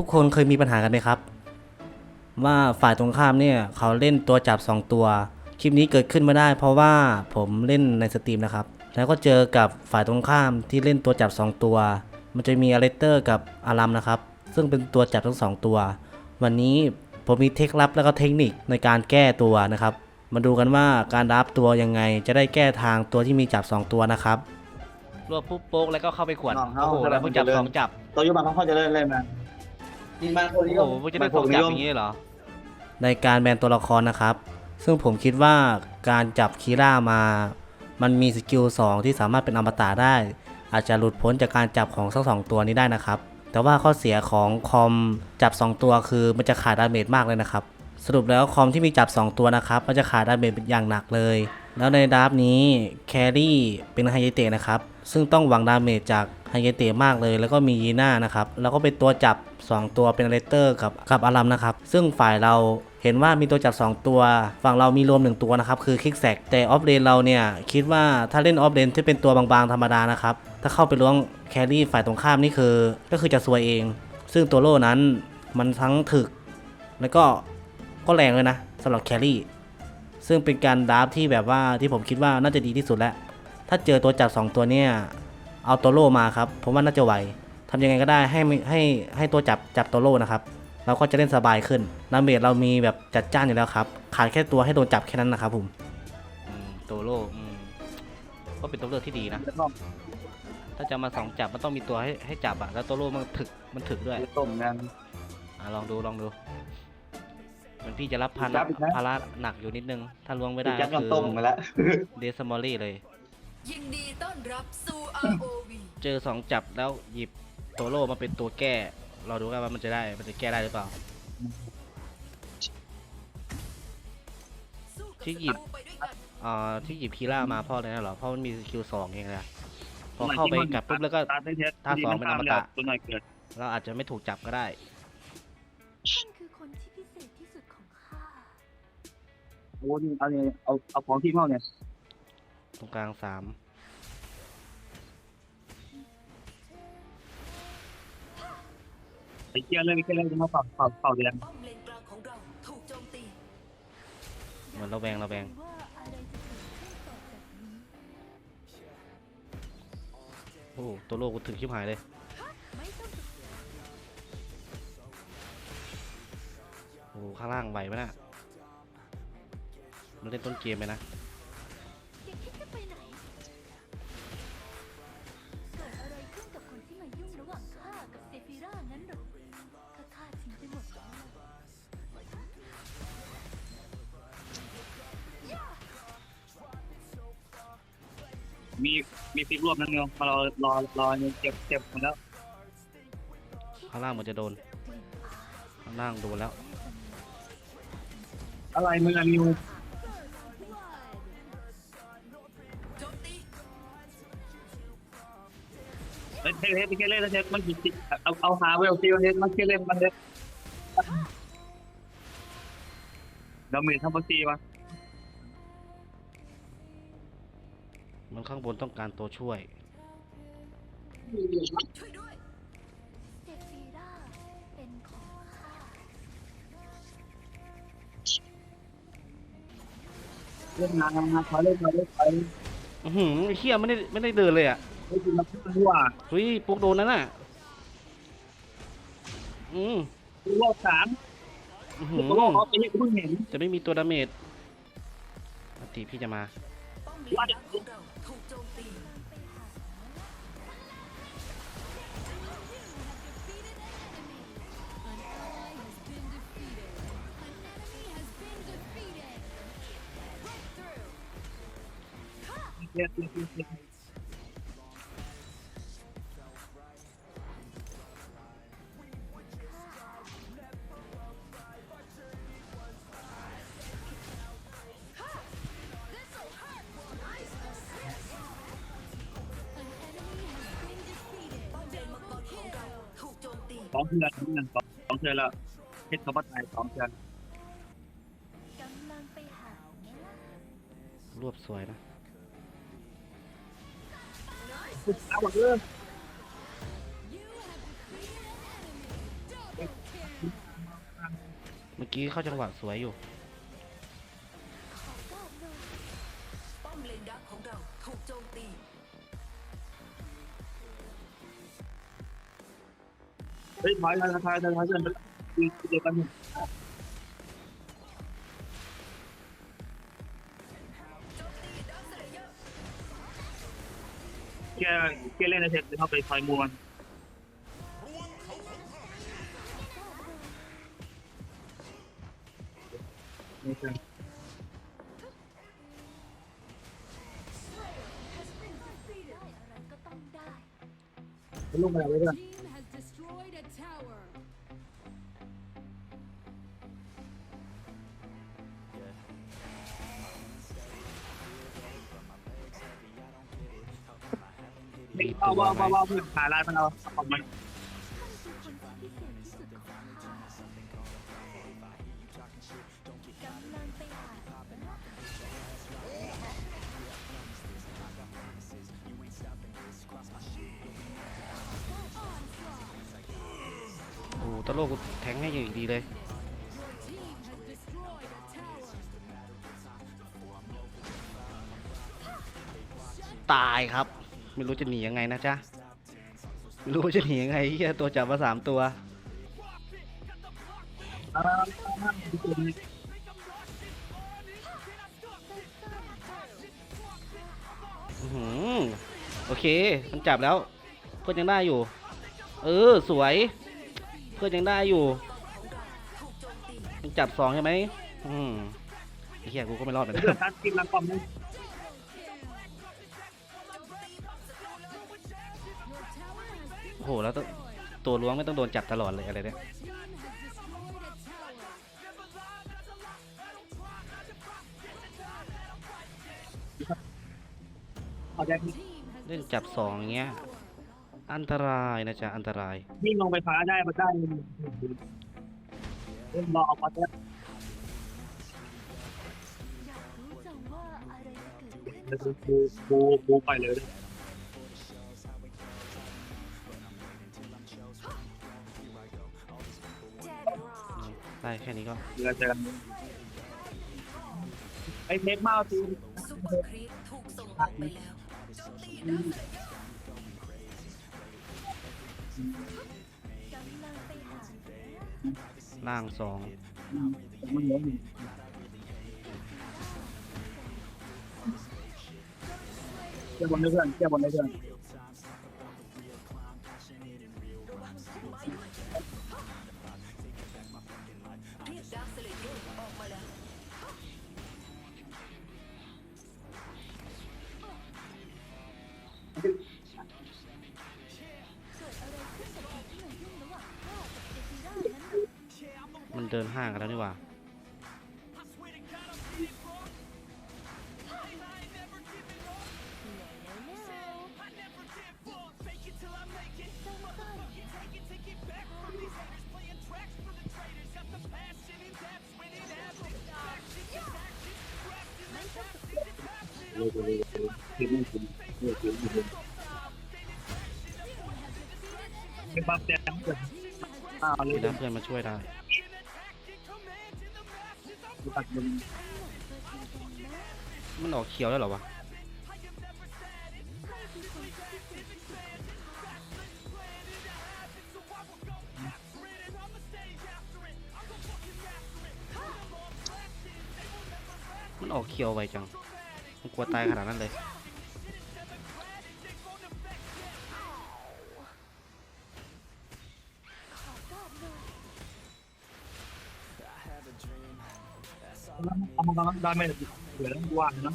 ทุกคนเคยมีปัญหากันไหมครับ ว่าฝ่ายตรงข้ามเนี่ยเขาเล่นตัวจับ 2 ตัว คลิปนี้เกิดขึ้นมาได้ เพราะว่าผมเล่นในสตรีมนะครับ แล้วก็เจอกับฝ่ายตรงข้ามที่เล่นตัวจับ 2 ตัว มันจะมีอเลสเตอร์กับอารัมนะครับ ซึ่งเป็นตัวจับทั้งสองตัว วันนี้ผมมีเทคลับแล้วก็เทคนิคในการแก้ตัวนะครับ มาดูกันว่าการรับตัวยังไงจะได้แก้ทางตัวที่มีจับ 2 ตัวนะครับรวบปุ๊บโป๊กแล้วก็เข้าไปขวดน้องเขาโอ้โหแล้วเพิ่งจับสองจับ ตัวยุบันเขาจะเล่นเล่นมา จริงมาคนนิยโอ้ม โหมันจะได้สองจับอย่างนี้เหรอ ในการแบนตัวละครนะครับ ซึ่งผมคิดว่าการจับคีร่ามา มันมีสกิล 2 ที่สามารถเป็นอมตะได้ อาจจะหลุดพ้นจากการจับของทั้งสองตัวนี้ได้นะครับ แต่ว่าข้อเสียของคอมจับ 2 ตัวคือมันจะขาดดาเมจมากเลยนะครับ สรุปแล้วคอมที่มีจับ 2 ตัวนะครับมันจะขาดดาเมจอย่างหนักเลย แล้วในดราฟต์นี้แครี่เป็นไฮเยเตะนะครับ ซึ่งต้องหวังดาเมจจากไฮเยเตะมากเลย แล้วก็มียีน่านะครับ แล้วก็เป็นตัวจับ 2 ตัวเป็นเลเตอร์กับกับอารัมนะครับ ซึ่งฝ่ายเราเห็นว่ามีตัวจับ 2 ตัว ฝั่งเรามีรวม 1 ตัวนะครับคือคิกแซกแต่ออฟเลนเราเนี่ยคิดว่าถ้าเล่นออฟเลนที่เป็นตัวบางๆธรรมดานะครับถ้าเข้าไปล้วงแครี่ฝ่ายตรงข้ามนี่คือ ก็คือจะซวยเอง ซึ่งตัวโล่นั้นมันทั้งถึก แล้วก็ก็แรงเลยนะสำหรับแครี่ซึ่งเป็นการดราฟที่แบบว่าที่ผมคิดว่าน่าจะดีที่สุดแล้วถ้าเจอตัวจับ 2 ตัวเนี่ยเอาตัวโล่มาครับผมว่าน่าจะไหว ทำยังไงก็ได้ให้ไม่ให้ให้ตัวจับจับตัวโล่นะครับ เราก็จะเล่นสบายขึ้นดาเมจเรามีแบบจัดจ้านอยู่แล้วครับ ขาดแค่ตัวให้โดนจับแค่นั้นนะครับผมตัวโล่ก็เป็นตัวเลือกที่ดีนะแล้วก็ถ้าจะมาสองจับมันต้องมีตัวให้ให้จับอะแล้วตัวโล่มันถึกมันถึกด้วยต้มกันอะลองดูลองดูเหมันพี่จะรับภาจัระบอีกนะภาระหนักอยู่นิดนึง ถ้าล้วงไม่ได้จัก็บกันคือต้มไปแล้วเดซมอรี่เลยยินดีต้อนรับสู่ ROV เจอสองจับแล้วหยิบ ตัวโล่มาเป็นตัวแก้ เราดูกันว่ามันจะได้ มันจะแก้ได้หรือเปล่าสู้กับที่หยิบศัตรูไปด้วยกันอ่าที่หยิบคีร่ามาเพราะอะไรนะเหรอ เพราะมันมีสกิลสองเองนะพอเข้าไปกัดปุ๊บแล้วก็ ตาเทสท่าสองเป็นอมตะ ตัวหน่อยเกิดเราอาจจะไม่ถูกจับก็ได้ ท่านคือคนที่พิเศษที่สุดของข้า โอ้นี่เอาเนี่ยเอาเอาของที่เข้าเนี่ย ตรงกลางสาม เที่ยวเลยไปเที่ยวเลยจะมาเป่าเป่าเป่าเดือนป้อมเลนกลางของเราถูกโจมตีเหมือนเราแวงเราแวงว่าอะไรจะเกิดขึ้นต่อจากนี้โอ้โหตัวโล่กูถึงชิบหายเลย ไม่ต้องกังวลโอ้โหข้างล่างไหวไหมน่ะมันเล่นต้นเกมไปนะ มีมีฟิกรวบนั่นเองมารอรอรอเนี่ยเจ็บเจ็บหมดแล้วข้างล่างเหมือนจะโดน ข้างล่างโดนแล้ว อะไรมึงอะนิวโจมตีเฮ้ยเฮ้ยเฮ้ยไปเที่ยวเล่นแล้วเทสมันจิตเอาเอาหาเวลซีมันเทสมันเที่ยวเล่นมันเทสดาเมจทั้งปซีวะ มันข้างบนต้องการตัวช่วย ช่วยด้วยเซฟิราเป็นของข้าเล่นงานงานเขาเล่นขาเล่นไปอือหือไอ้เฮียไม่ได้ไม่ได้เดินเลยอะเล่นมาพูดว่าเฮ้ยปุ๊กโดนนั่นน่ะอืมรอบสามอื้อหืตัวรอบอเขาไปเห็นเพิ่งเห็นจะไม่มีตัวดาเมจปกติพี่จะมาป้อมเลนกลางของเร เทสเทสเทสป้อมเนมังกรของเราถูกโจมตีสองเทือนหนึ่งสองสองเทือนแล้วเทสเขาบัตายสองเทือน รวบสวยนะ เอาหมดเลยเมื่อกี้เข้าจังหวะสวยอยู่ ป้อมเลนดักของเราถูกโจมตี เฮ้ยถอยถอยถอยถอยถอยเดินไปเดี๋ยวกันง แกแกเล่นในเทปเข้าไปคอยมวนนี่คือได้อะไรก็ต้องได้ลูกอะไรไว้ด้วย ว่าว่าว่าว่าเพื่อนหาร้านมันเอาของมันท่านคือคนที่พิเศษที่สุดของข้ากำลังไปหาโอ้โหตะโลกกูแทงให้อย่างดีเลย ตายครับ ไม่รู้จะหนียังไงนะจ๊ะ รู้จะหนียังไงเฮียตัวจับมาสามตัว อื้อหือโอเค มันจับแล้ว เพื่อนยังได้อยู่ เออ สวย เพื่อนยังได้อยู่มันจับสองใช่ไหมอืมไอ้เหี้ยกูก็ไม่รอดเหมือนเพื่กัอนนทัดกินลังกอมนี่ Your โอ้โหแล้วต้องตัวล้วงไม่ต้องโดนจับตลอดเลยอะไรเนี่ย team has destroyed a tower. เอาแดง Team has เล่นจับสองอย่างเงี้ย อันตรายนะจ๊ะอันตราย วิ่งลงไปฟ้าได้มาได้เล่นรอเอาปัดแล้วอยากรู้จังว่าอะไรจะเกิดขึ้นแล้วกูกูกูไปเลยได้แค่นี้ก็เรือเจอไอเทปเมาส์ทีมซุปเปอร์ครีปถูกส่งออกไปแล้วโจมตีดักเลยล่างสองมันเหลือหนึ่งแก้บอลได้เพื่อนแก้บอลได้เพื่อน เดินห่างกันแล้วนี่หว่าทีมนี้ทีมนี้ทีมนี้เป็นบัฟแดงเกิดอ้าวเลยที่ได้เพื่อนมาช่วยได้ ตัดมันมันออกเขียวแล้วเหรอวะมันออกเขียวไวจัง มันกลัวตายขนาดนั้นเลย เอามันกำลังได้ไหมเหลือว่างนะ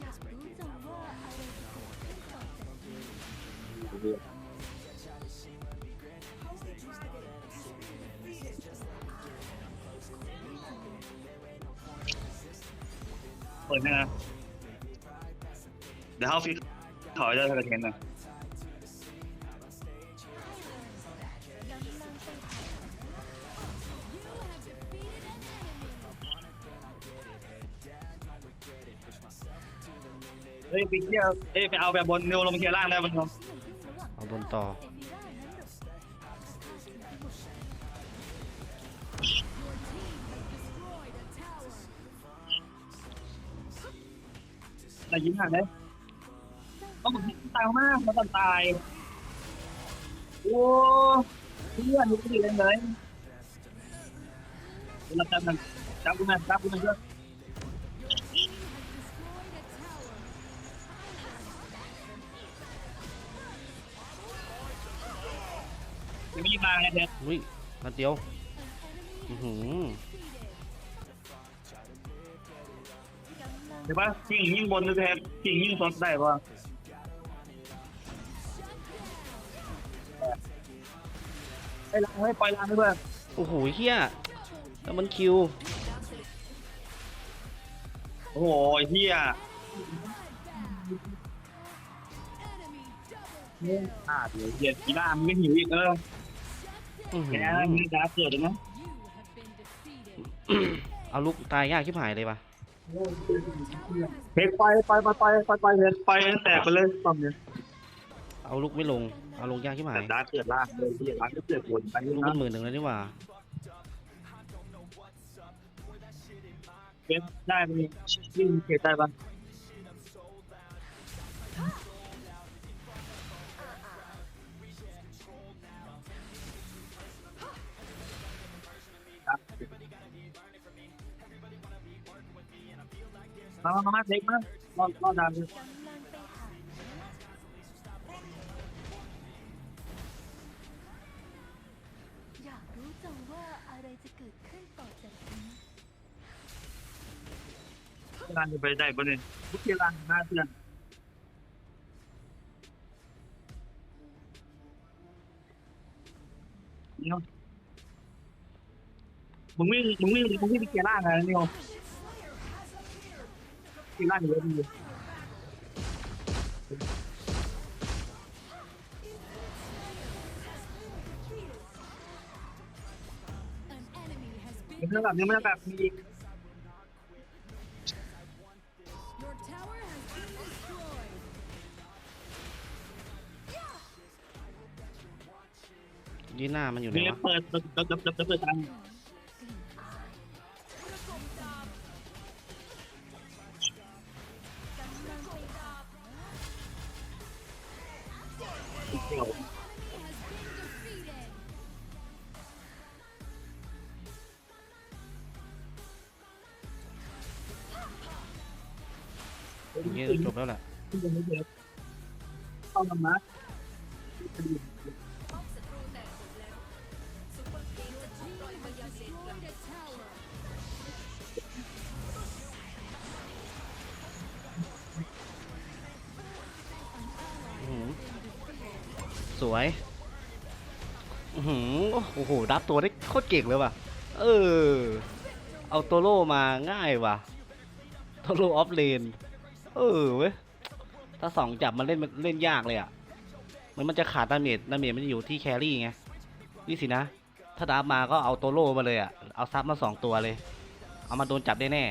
อยากรู้จังว่าอะไรจะเกิดขึ้นต่อเปิดนะเดี๋ยวเขาฟิกถอยได้ทันทีนะ ฮ้อ้ยไปเที่ยวเอ้ยไปเอาแบบบนเนวลงไปเคลียร์ล่างได้บนเนวเอาบนต่อ แต่ยิ้มหนักเลยต้องบอกตายมากมันต้องตาย โอ้เพื่อนดูดีเลยเลยเราจับมันจับกูมันจับกูมันเยอะ ไม่ยิงมาไงเด็กอุ้ยนัดเดียวอือหือเดี๋ยวว่ายิงยิงบนด้วยแทนยิงยิงสดได้ป่ะไอ้ล้างให้ปล่อยล้างด้วยโอ้โหเฮียแล้วมันคิว โอ้โหเฮียอ่าเดี๋ยวเดี๋ยวกีฬามันไม่หิวอีกเอออื้อหื แกอมีดาเกิดเลยนะเอาลูกตายยากชิบหายเลยปะเฮ้ยไปไปไปไปไปไปเลยไปแตกไปเลยตอนนี้เอาลูกไม่ลง เอาลงยากชิบหายแต่ดาเกิดล่างเลยที่ร้านก็เกิดบนไปลูกนะมันหมื่นหนึ่งแล้วนี่หว่าเว็บได้มีวิ่งเขตได้ปะ มามามาเด็กมารอรอดานเลยกำลังไปหาอยากรู้จังว่าอะไรจะเกิดขึ้นต่อจากนี้ร้านจะไปได้ปะเนี่ยทุกที่ร้านหน้าเพื่อนเนาะมึงวิ่งมึงวิ่งมึงวิ่งไปเกียร์ล่างอะไรเนี่ย เกียร์ล่างเยอะดี An enemy has มัน been เรื่องแบบนี้มันแบบมี your tower has been destroyed. ยีหน้ามันอยู่ไหนมีวะ เปิดเปิดเปิดเปิดเปิดเปิดทางเอย่างเงี้ยจบแล้วแหละเข้ามามาป้อมศัตรูแตกหมดสวยหือโอ้โหรับตัวได้โคตรเก่งเลยว่ะ เออ เอาโตโร่มาง่ายว่ะ โตโร่ออฟเลน เออเว้ย ถ้าสองจับมันเล่นมันเล่นยากเลยอะ มันมันจะขาดดาเมจดาเมจมันจะอยู่ที่แครี่ไง นี่สินะ ถ้าดับมาก็เอาโตโร่มาเลยอะ เอาซับมาสองตัวเลย เอามาโดนจับได้แน่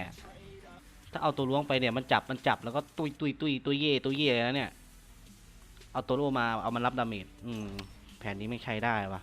ถ้าเอาตัวล้วงไปเนี่ยมันจับมันจับแล้วก็ตุยตุยตุยตุยเย่ตุยเย่แล้วเนี่ย เอาโตัวโลมาเอามันรับดาเมจ อืม แผนนี้ไม่ใช้ได้วะ